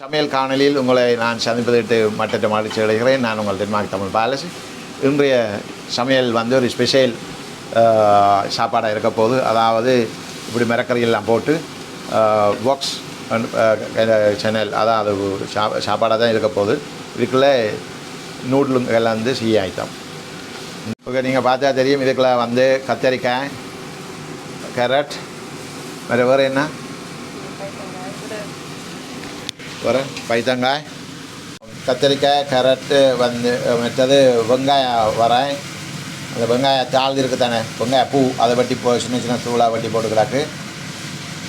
சமையல் காணொலியில் உங்களை நான் சந்திப்பதற்கு மட்டற்ற மகிழ்ச்சி அடைகிறேன். நான் உங்கள் தென்மார்க் தமிழ் பாலஸ் இன்றைய சமையல் வந்து ஒரு ஸ்பெஷல் சாப்பாடாக இருக்க போகுது. அதாவது இப்படி மிரக்கறிகள்லாம் போட்டு பாக்ஸ் சேனல் அதாவது சா சாப்பாடாக தான் இருக்க போகுது. இதுக்குள்ளே நூடுலுங்கெல்லாம் வந்து செய்ய ஆகிட்டோம் இப்போ நீங்கள் பார்த்தா தெரியும் இதுக்குள்ளே வந்து கத்தரிக்காய் கேரட் வேறு வேறு என்ன? ஒரு பைத்தங்காய் கத்திரிக்காய் கேரட்டு வந்து மற்றது வெங்காயம் வரேன் அந்த வெங்காயம் தாள் இருக்குது தானே வெங்காய பூ அதை வட்டி போ சின்ன சின்ன தூளாக வட்டி போட்டுக்கிறாக்கு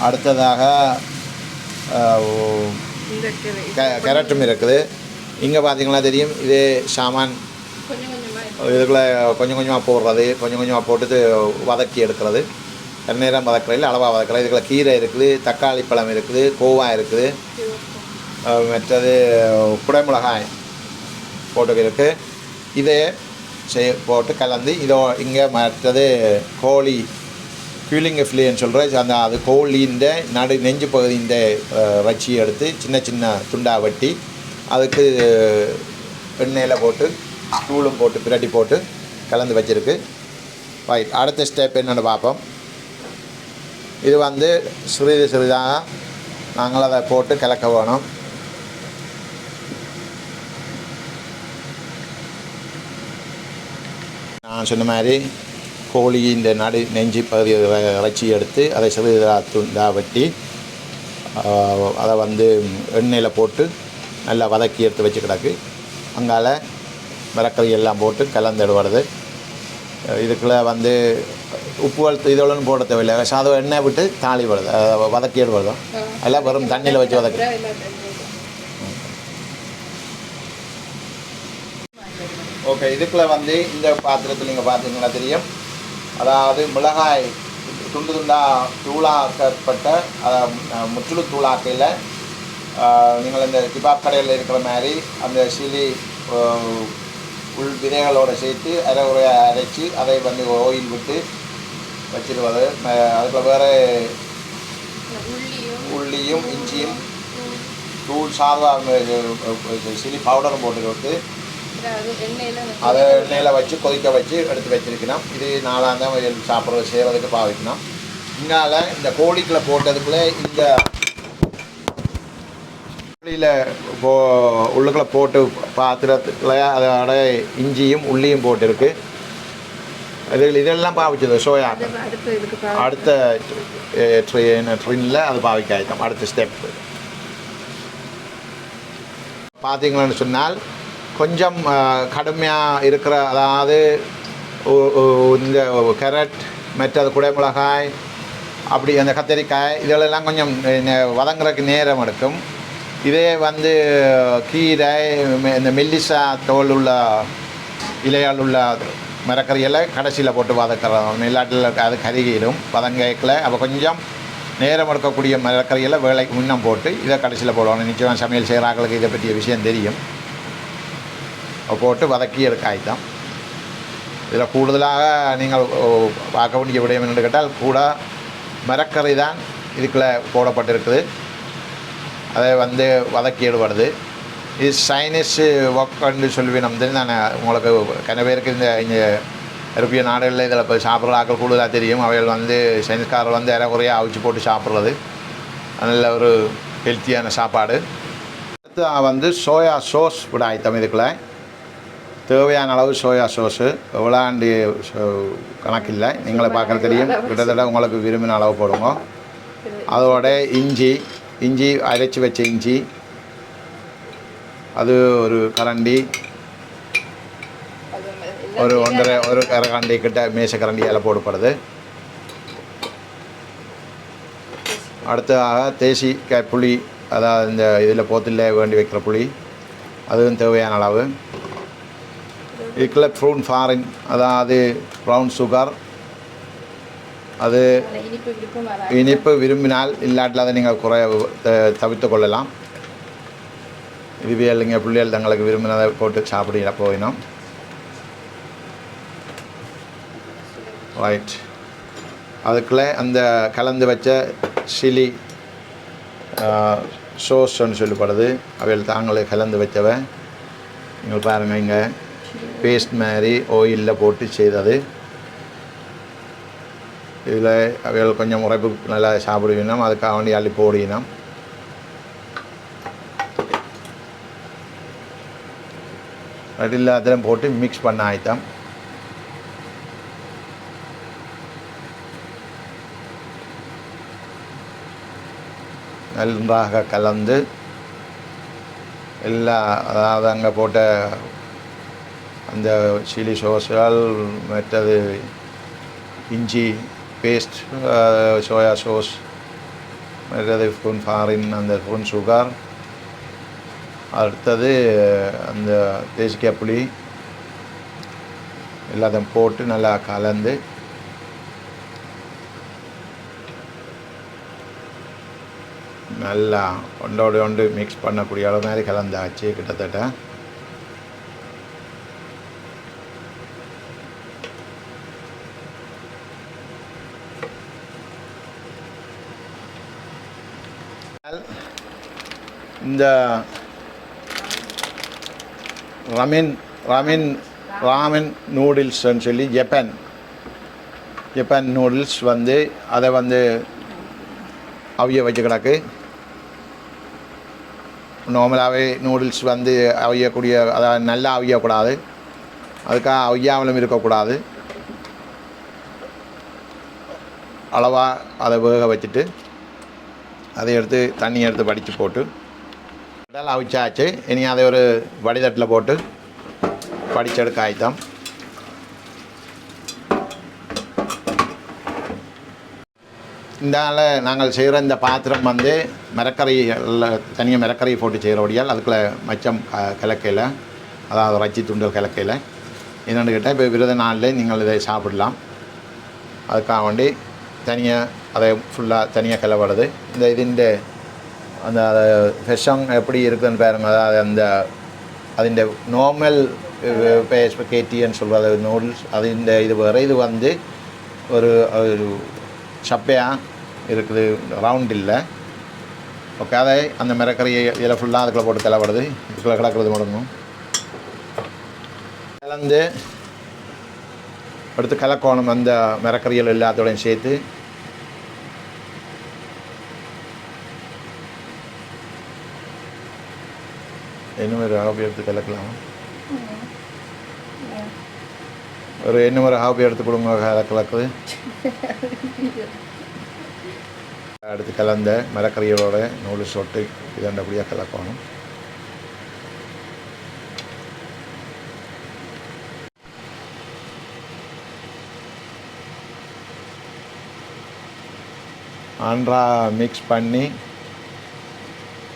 அடுத்ததாக கே- கேரட்டும் இருக்குது இங்கே பார்த்தீங்களா தெரியும் இது சாமான் இதுக்குள்ளே கொஞ்சம் கொஞ்சமாக போடுறது கொஞ்சம் கொஞ்சமாக போட்டு வதக்கி எடுக்கிறது நேரம் வதக்கிறதில்ல அளவாக வதக்கிறது இதுக்குள்ள கீரை இருக்குது தக்காளி பழம் இருக்குது கோவா இருக்குது மற்றது குடைமிளகாய் போட்டு இருக்கு இதை செய் போட்டு கலந்து இதோ இங்கே மற்றது கோழி கியூலிங் ஃபிலின்னு சொல்கிற அந்த அது கோழிந்த நடு நெஞ்சு பகுதியின் வச்சி எடுத்து சின்ன சின்ன துண்டாக வெட்டி அதுக்கு எண்ணெயில் போட்டு தூளும் போட்டு பிரட்டி போட்டு கலந்து வச்சிருக்கு. ரைட் அடுத்த ஸ்டெப் என்னென்னு பார்ப்போம். இது வந்து சிறிது சிறிதாக நாங்கள் அதை போட்டு கலக்க வேணும். நான் சொன்ன மாதிரி கோழி இந்த நடு நெஞ்சு பகுதி இறைச்சி எடுத்து அதை சிறிதாக துண்டாக வெட்டி அதை வந்து எண்ணெயில் போட்டு நல்லா வதக்கி எடுத்து வச்சு கிடக்கு. அங்கால மிரக்கறி எல்லாம் போட்டு கலந்துடுவது இதுக்குள்ள வந்து உப்பு வளர்த்து இதோட போட தேவையில்லை. சாதம் எண்ணெய் விட்டு தாளி வருது வதக்கி எடுவது எல்லாம் வெறும் தண்ணியில் வச்சு வதக்கி ஓகே இதுக்குள்ள வந்து இந்த பாத்திரத்தில் நீங்கள் பார்த்தீங்கன்னா தெரியும். அதாவது மிளகாய் துண்டு துண்டா தூளாக்கப்பட்ட அதாவது முற்றிலு தூளாக்கையில் நீங்கள் இந்த கிபாப் கடையில் இருக்கிற மாதிரி அந்த சிலி உள் விதைகளோடு சேர்த்து அரை உரையை அரைச்சி அதை வந்து ஓயில் விட்டு வச்சிருவது. அதுக்குள்ள வேறு உள்ளியும் உள்ளியும் இஞ்சியும் தூள் சாதம் சிலி பவுடரும் போட்டு அது எண்ணெயில வச்சு கொதிக்க வச்சு எடுத்து வச்சிருக்கணும். இது நாலாம் தான் சாப்பிட்றது செய்கிறதுக்கு பாவிக்கணும். இங்கால இந்த கோழிக்குள்ள போட்டதுக்குள்ளே இந்த கோழியில் போ உள்ளுக்குள்ள போட்டு பாத்திரத்துல அதோட இஞ்சியும் உள்ளியும் போட்டிருக்கு. இதில் இதெல்லாம் பாவிச்சது சோயா அடுத்து ட்ரெயின் ட்ரெயினில் அது பாவிக்க ஆயிட்டோம் அடுத்த ஸ்டெப் பார்த்தீங்கன்னு சொன்னால் கொஞ்சம் கடுமையாக இருக்கிற அதாவது இந்த கேரட் மற்றது குடைமிளகாய் அப்படி அந்த கத்தரிக்காய் இதெல்லாம் கொஞ்சம் வதங்குறதுக்கு நேரம் எடுக்கும். இதே வந்து கீரை இந்த மெல்லிசா தோல் உள்ள இலையால் உள்ள மரக்கறியெல்லாம் கடைசியில் போட்டு வதக்கிறோம் இல்லாட்டில் அது கருகிடும் வதங்கைக்கில் அப்போ கொஞ்சம் நேரம் எடுக்கக்கூடிய மரக்கறியெல்லாம் வேலைக்கு முன்னம் போட்டு இதை கடைசியில் போடுவாங்க. நிச்சயம் சமையல் செய்கிறாங்களுக்கு இதை பற்றிய விஷயம் தெரியும். போட்டு வதக்கி எடுக்க ஆயிட்டோம் இதில் கூடுதலாக நீங்கள் பார்க்க வேண்டிய விடயம் என்று கேட்டால் கூட மரக்கறி தான் இதுக்குள்ளே போடப்பட்டிருக்குது. அதை வந்து வதக்கி எடுபடுது இது சைனீஸ் ஒர்க்குன்னு சொல்லி நம்ம நான் உங்களுக்கு கன பேருக்கு இந்த இங்கே european நாடுகளில் இதில் இப்போ சாப்பிட்ற ஆட்கள் கூடுதலாக தெரியும். அவைகள் வந்து சைனீஸ்காரர் வந்து இறக்குறையாக அவிச்சு போட்டு சாப்பிட்றது. நல்ல ஒரு ஹெல்த்தியான சாப்பாடு. அடுத்து வந்து சோயா சோஸ் விட ஐட்டம் இதுக்குள்ள. தேவையான அளவு சோயா சோஸு எவ்வளோண்டு கணக்கில்லை. நீங்களே பார்க்க தெரியும். கிட்டத்தட்ட உங்களுக்கு விரும்பின அளவு போடுங்க. அதோட இஞ்சி இஞ்சி அரைச்சி வச்ச இஞ்சி. அது ஒரு கரண்டி. ஒரு ஒன்றரை ஒரு கரண்டி கிட்ட மேச கரண்டி இலை போடப்படுது. அடுத்ததாக தேசிக்காய் புளி அதாவது இந்த இதில் போத்தில் வேண்டி வைக்கிற புளி. அதுவும் தேவையான அளவு. இதுக்குள்ள ப்ரூன் ஃபாரின் அதாவது ப்ரௌன் சுகர் அது இனிப்பு விரும்பினால் இல்லாட்டில் அதை நீங்கள் குறை த- தவிர்த்து கொள்ளலாம். இதுவே இல்லைங்க பிள்ளைகள் தங்களுக்கு விரும்பினதை போட்டு சாப்பிட போயினோம். ரைட் அதுக்குள்ளே அந்த கலந்து வச்ச சிலி சோஸ்ன்னு சொல்லப்படுது. அவையில் தாங்களே கலந்து வச்சவை. நீங்கள் பாருங்கள் இங்கே. பேஸ்ட் மாதிரி ஓயிலில் போட்டு செய்தது. இதில் அவைகள் கொஞ்சம் உரைப்பு நல்லா சாப்பிடுவினோம். அதுக்காக வேண்டி அள்ளி போடினோம் அது எல்லாத்திலும் போட்டு மிக்ஸ் பண்ண ஆயிட்டோம். நன்றாக கலந்து எல்லா அதாவது அங்கே போட்ட அந்த சில்லி சோஸால் மற்றது இஞ்சி பேஸ்ட் சோயா சோஸ் மற்றது ஃபுன் ஃபாரின் அந்த ஸ்பூன் சுகர். அடுத்தது அந்த தேசிக்காய் புளி. எல்லாத்தையும் போட்டு நல்லா கலந்து. நல்லா ஒன்றோடு ஒன்று மிக்ஸ் பண்ணக்கூடிய அளவு மாதிரி கலந்தாச்சு கிட்டத்தட்ட. இந்த ரமின் ரமின் ராமன் நூடுல்ஸ்ன்னு சொல்லி ஜப்பான் ஜப்பான் நூடுல்ஸ் வந்து அதை வந்து அவிய வச்சு கிடக்கு. நார்மலாகவே நூடுல்ஸ் வந்து அவியக்கூடிய அதாவது நல்லா அவியக்கூடாது. அதுக்காக அவியாமலும் இருக்கக்கூடாது. அளவாக அதை வேக வச்சுட்டு அதை எடுத்து தண்ணி எடுத்து வடித்து போட்டு கடல் அவிச்சாச்சு. இனி அதை ஒரு வடிதட்டில் போட்டு படிச்செடுக்க ஆயத்தம். இந்தால நாங்கள் செய்கிற இந்த பாத்திரம் வந்து மிரக்கறி தனியாக மிரக்கறி போட்டு செய்கிறபடியால் அதுக்குள்ளே மச்சம் க கிழக்கையில் அதாவது ரச்சி துண்டல் கிழக்கையில். என்னென்னு கேட்டால் இப்போ விரத நாளில் நீங்கள் இதை சாப்பிடலாம். அதுக்காக வேண்டி தனியாக அதை ஃபுல்லாக தனியாக கிளப்படுது இந்த இதுண்ட அந்த விஷம் எப்படி இருக்குதுன்னு பாருங்க. அதாவது அந்த அதிண்ட நார்மல் கேட்டின்னு சொல்கிறது நூல்ஸ் அதிண்ட இது வேறு இது வந்து ஒரு ஒரு சப்பையாக இருக்குது. ரவுண்ட் இல்லை. ஓகே அதை அந்த மிரக்கறியை இதில் ஃபுல்லாக அதுக்குள்ளே போட்டு கிளப்படுது இதுக்குள்ளே கிடக்கிறது முடங்கும். கலந்து எடுத்து கலக்கோணம் அந்த மிரக்கறிகள் எல்லாத்தோடையும் சேர்த்து. இன்னும் ஒரு ஹாபி எடுத்து கலக்கலாம் ஒரு இன்னும் ஒரு ஹாபி எடுத்து கொடுங்க கல- கலக்குது அடுத்து கலந்த மரக்கறிகளோட நூறு சொட்டு இதண்டபடியாக கலக்கணும். ஆண்ட்ரா மிக்ஸ் பண்ணி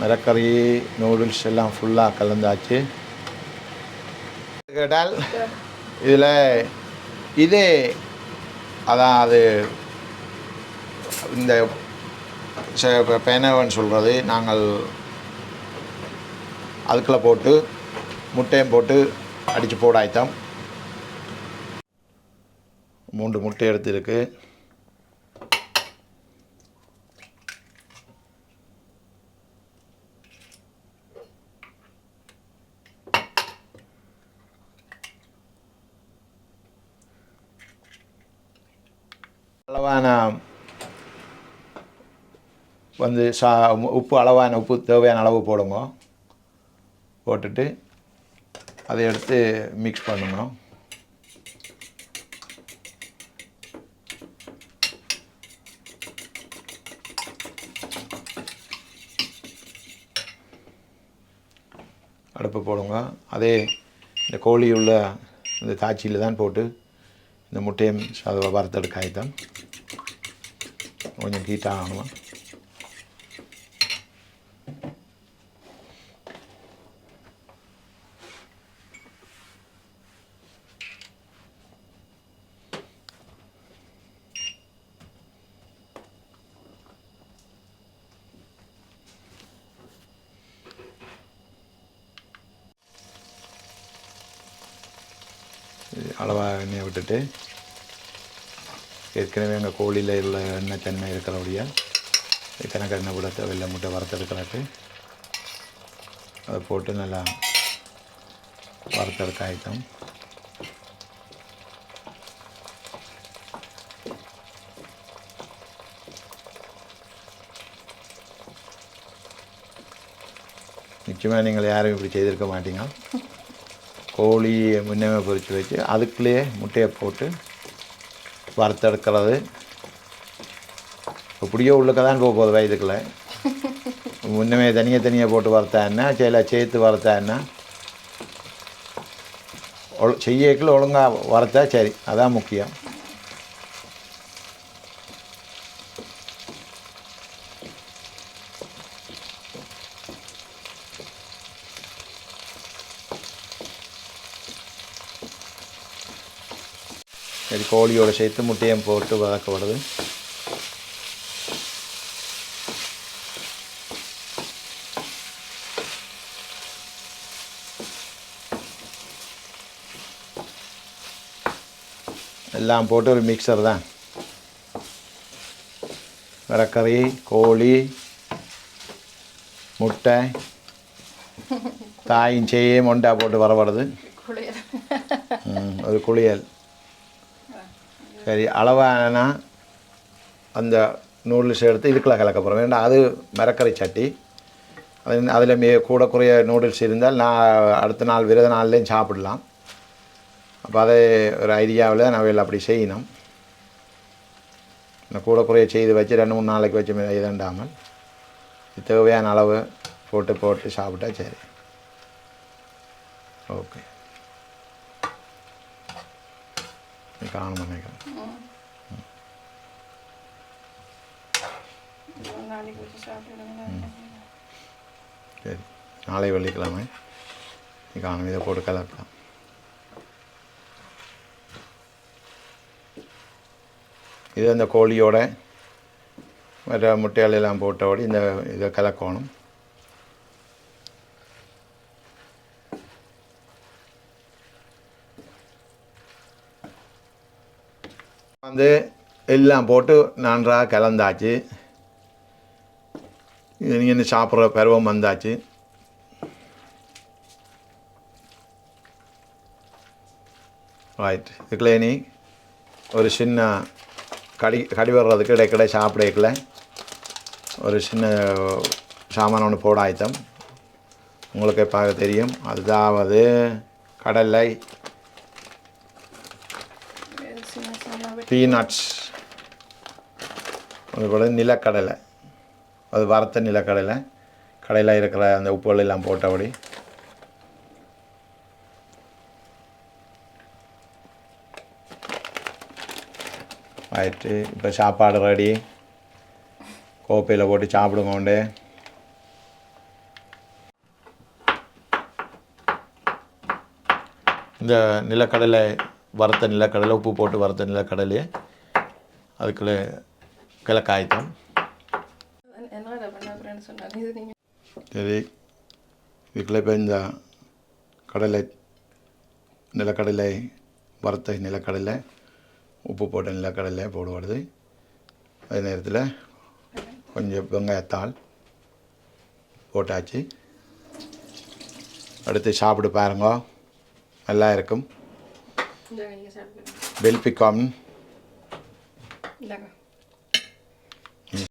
நிறக்கறி நூடுல்ஸ் எல்லாம் ஃபுல்லாக கலந்தாச்சு. கேட்டால் இதில் இது அது இந்த பேனவன் சொல்கிறது நாங்கள் அதுக்குள்ளே போட்டு முட்டையும் போட்டு அடித்து போடாய்த்தோம். மூன்று முட்டை எடுத்துருக்கு அளவான வந்து சா உப்பு அளவான உப்பு தேவையான அளவு போடுங்க. போட்டுட்டு அதை எடுத்து மிக்ஸ் பண்ணணும் அடுப்பு போடுங்க. அதே இந்த கோழி உள்ள இந்த தாச்சியில் தான் போட்டு இந்த முட்டையும் அதை வறுத்தெடுக்க ஆயத்தம். கொஞ்சம் ஹீட் ஆகணும் அளவாக எண்ணெயை விட்டுட்டு ஏற்கனவே எங்கள் கோழியில் உள்ள எண்ணெய் தன்மை இருக்கிறபடியா கணக்கு எண்ணெய் விட வெள்ளை முட்டை வறுத்தெடுக்கிறதுக்கு அதை போட்டு நல்லா வறுத்தெடுக்க ஆயிட்டோம். நிச்சயமாக நீங்கள் யாரும் இப்படி செய்திருக்க மாட்டீங்க. கோழி முன்னமே பொறிச்சு வச்சு அதுக்குள்ளேயே முட்டையை போட்டு வறுத்தெடுக்கிறது. இப்படியோ உள்ளக்க தான் போக போகுது வயதுக்குள்ள முன்னமே தனியாக தனியாக போட்டு வறுத்தான்னா சில சேர்த்து வறுத்தான்னா ஒழு செய்யக்குள்ள ஒழுங்காக வறுத்தா சரி அதான் முக்கியம் சரி கோழியோட சேர்த்து முட்டையும் போட்டு வதக்கப்படுது எல்லாம் போட்டு ஒரு மிக்சர் தான் வரக்கறி கோழி முட்டை தாயும் செய்யும் மொண்டா போட்டு வரப்படுது ஒரு குளியல் சரி அளவானா? அந்த நூடுல்ஸ் எடுத்து இதுக்குள்ள கலக்க போகிறோம் வேண்டாம் அது மரக்கறி சட்டி. அது அதில் மே கூட குறைய நூடுல்ஸ் இருந்தால் நான் அடுத்த நாள் விரத நாள்லேயும் சாப்பிடலாம். அப்போ அதை ஒரு ஐடியாவில் நான் அப்படி செய்யணும். நான் கூட குறைய செய்து வச்சு ரெண்டு மூணு நாளைக்கு வச்சு இதண்டாமல் தேவையான அளவு போட்டு போட்டு சாப்பிட்டா சரி. ஓகே. வச்சு சாப்பிடுங்க சரி நாளை வெள்ளிக்கிழமை நீ காணும் இதை போட்டு கலக்கலாம் இது அந்த கோழியோட மற்ற முட்டைகள் எல்லாம் போட்டபடி இந்த இதை கலக்கணும் வந்து எல்லாம் போட்டு நன்றாக கலந்தாச்சு. இது நீங்கள் சாப்பிட்ற பருவம் வந்தாச்சு. ரைட் இதுக்குள்ள நீ ஒரு சின்ன கடி கடி வர்றதுக்கு இடைக்கிட சாப்பிடக்கல ஒரு சின்ன சாமான் ஒன்று போட ஆயத்தம். உங்களுக்கு பார்க்க தெரியும். அதாவது கடலை சின்ன சின்ன வெட்டி பீனட்ஸ் அதுபோல் நிலக்கடலை. அது வறுத்த நிலக்கடலை. கடையில் இருக்கிற அந்த உப்புகள் எல்லாம் போட்டபடி. ஆயிட்டு இப்போ சாப்பாடு ரெடி. கோப்பையில் போட்டு சாப்பிடுங்க உண்டு. இந்த நிலக்கடலை வறுத்த நிலக்கடலை உப்பு போட்டு வறுத்த நிலக்கடலையை அதுக்குள்ளே கிழக்காய்த்தம். சரி இதுக்குள்ளே இப்போ இந்த கடலை நிலக்கடலை வறுத்த நிலக்கடலை உப்பு போட்ட நிலக்கடலை போடுவது. அதே நேரத்தில் கொஞ்சம் வெங்காயத்தாள் போட்டாச்சு. அடுத்து சாப்பிட்டு பாருங்க. நல்லா இருக்கும். இந்த நீங்கள் சாப்பிடுங்க பெல்பிகாம் இந்தாங்க